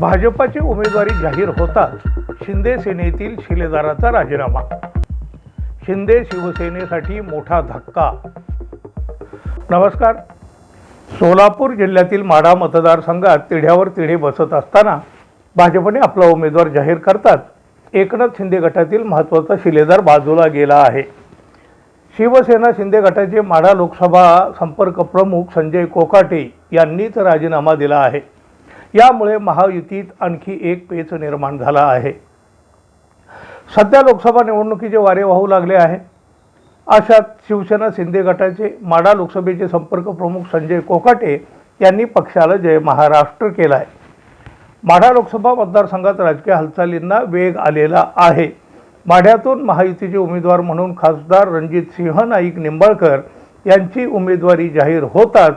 भाजपाची उमेदवारी जाहीर होताच शिंदे सेनेतील शिलेदाराचा राजीनामा. शिंदे शिवसेनेसाठी मोठा धक्का. नमस्कार. सोलापूर जिल्ह्यातील माढा मतदारसंघात तिढ्यावर तिढे बसत असताना भाजपने आपला उमेदवार जाहीर करताच एकनाथ शिंदे गटातील महत्त्वाचा शिलेदार बाजूला गेला आहे. शिवसेना शिंदे गटाचे माढा लोकसभा संपर्क प्रमुख संजय कोकाटे यांनीच राजीनामा दिला आहे. यामुळे महायुतीत आणखी एक पेच निर्माण झाला आहे. सध्या लोकसभा निवडणुकीचे वारे वाहू लागले आहे. अशात शिवसेना शिंदे गटाचे माढा लोकसभेचे संपर्क प्रमुख संजय कोकाटे यांनी पक्षाला जय महाराष्ट्र केला आहे माढा लोकसभा मतदारसंघात राजकीय हालचालींना वेग आलेला आहे. माढ्यातून महायुतीचे उमेदवार म्हणून खासदार रणजित सिंह नाईक निंबाळकर यांची उमेदवारी जाहीर होताच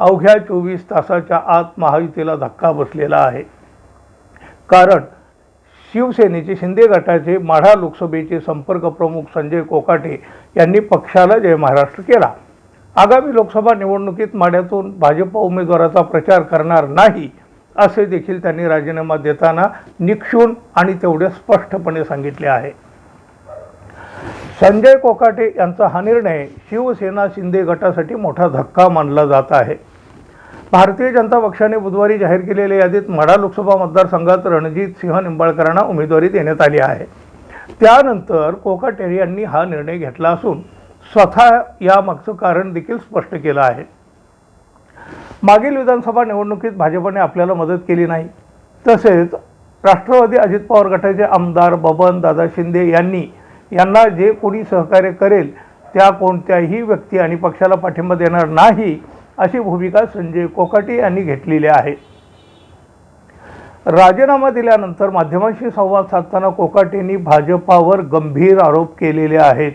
अवघ्या चोवीस तासाच्या आत महायुतीला धक्का बसलेला आहे. कारण शिवसेनेचे शिंदे गटाचे माढा लोकसभेचे संपर्क प्रमुख संजय कोकाटे यांनी पक्षाला जय महाराष्ट्र केला. आगामी लोकसभा निवडणुकीत माढ्यातून भाजप उमेदवाराचा प्रचार करणार नाही असे देखील त्यांनी राजीनामा देताना निक्षून आणि तेवढे स्पष्टपणे सांगितले आहे. संजय कोकाटे यांचा हा निर्णय शिवसेना शिंदे गटासाठी मोठा धक्का मानला जात आहे. भारतीय जनता पक्षाने बुधवारी जाहीर केलेल्या यादीत माढा लोकसभा मतदारसंघात रणजित सिंह निंबाळकरांना उमेदवारी देण्यात आली आहे. त्यानंतर कोकाटे यांनी हा निर्णय घेतला असून स्वतः यामागचं कारण देखील स्पष्ट केलं आहे. मागील विधानसभा निवडणुकीत भाजपने आपल्याला मदत केली नाही. तसेच राष्ट्रवादी अजित पवार गटाचे आमदार बबन दादा शिंदे यांनी यांना जे कोणी सहकार्य करेल त्या कोणत्याही व्यक्ती आणि पक्षाला पाठिंबा देणार नाही अशी भूमिका संजय कोकाटे यांनी घेतलेली आहे. राजीनामा दिल्यानंतर माध्यमांशी संवाद साधताना कोकाटेंनी भाजपावर गंभीर आरोप केलेले आहेत.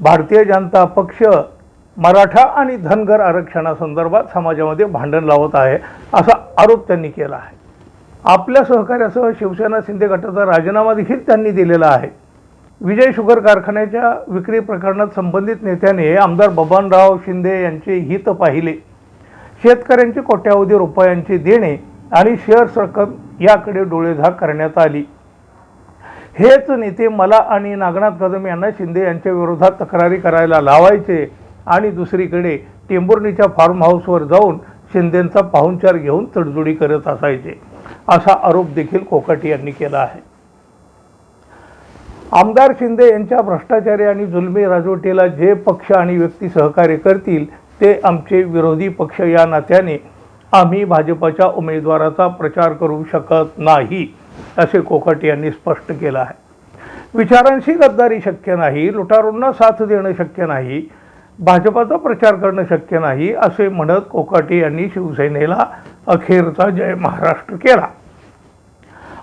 भारतीय जनता पक्ष मराठा आणि धनगर आरक्षणासंदर्भात समाजामध्ये भांडण लावत आहे असा आरोप त्यांनी केला आहे. आपल्या सहकार्यासह शिवसेना शिंदे गटाचा राजीनामा देखील त्यांनी दिलेला आहे. विजय शुगर कारखान्याच्या विक्री प्रकरणात संबंधित नेत्याने आमदार बबनराव शिंदे यांचे हित पाहिले. शेतकऱ्यांची कोट्यावधी रुपयांची देणे आणि शेअर्स रक्कम याकडे डोळेझाक करण्यात आली. हेच नेते मला आणि नागनाथ कदम यांना शिंदे यांच्या विरोधात तक्रारी करायला लावायचे आणि दुसरीकडे टेंभुर्णीच्या फार्म हाऊसवर जाऊन शिंदेंचा पाहुणचार घेऊन तडजोडी करत असायचे असा आरोप देखील कोकाटे यांनी केला आहे. आमदार शिंदे यांच्या भ्रष्टाचारी आणि जुलमी राजवटीला जे पक्ष आणि व्यक्ती सहकार्य करतील ते आमचे विरोधी पक्ष या नात्याने आम्ही भाजपच्या उमेदवाराचा प्रचार करू शकत नाही असे कोकाटे यांनी स्पष्ट केलं आहे. विचारांशी गद्दारी शक्य नाही लुटारूंना साथ देणं शक्य नाही भाजपाचा प्रचार करणं शक्य नाही असे म्हणत कोकाटे यांनी शिवसेनेला अखेरचा जय महाराष्ट्र केला.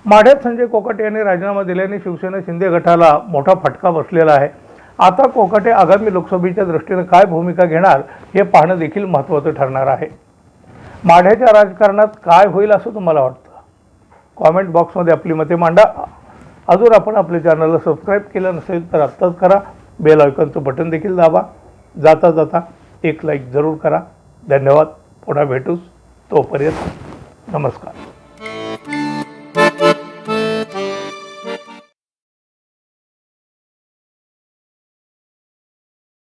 माढ्यात संजय कोकाटे यांनी राजीनामा दिल्याने शिवसेना शिंदे गटाला मोठा फटका बसलेला आहे. आता कोकाटे आगामी लोकसभेच्या दृष्टीनं काय भूमिका घेणार हे पाहणं देखील महत्त्वाचं ठरणार आहे. माढ्याच्या राजकारणात काय होईल असं तुम्हाला वाटतं? कॉमेंट बॉक्समध्ये आपली मते मांडा. अजून आपण आपल्या चॅनलला सबस्क्राईब केलं नसेल तर आत्ताच करा. बेल आयकॉनचं बटन देखील दाबा. जाता जाता एक लाईक जरूर करा. धन्यवाद. पुन्हा भेटूच. तोपर्यंत नमस्कार.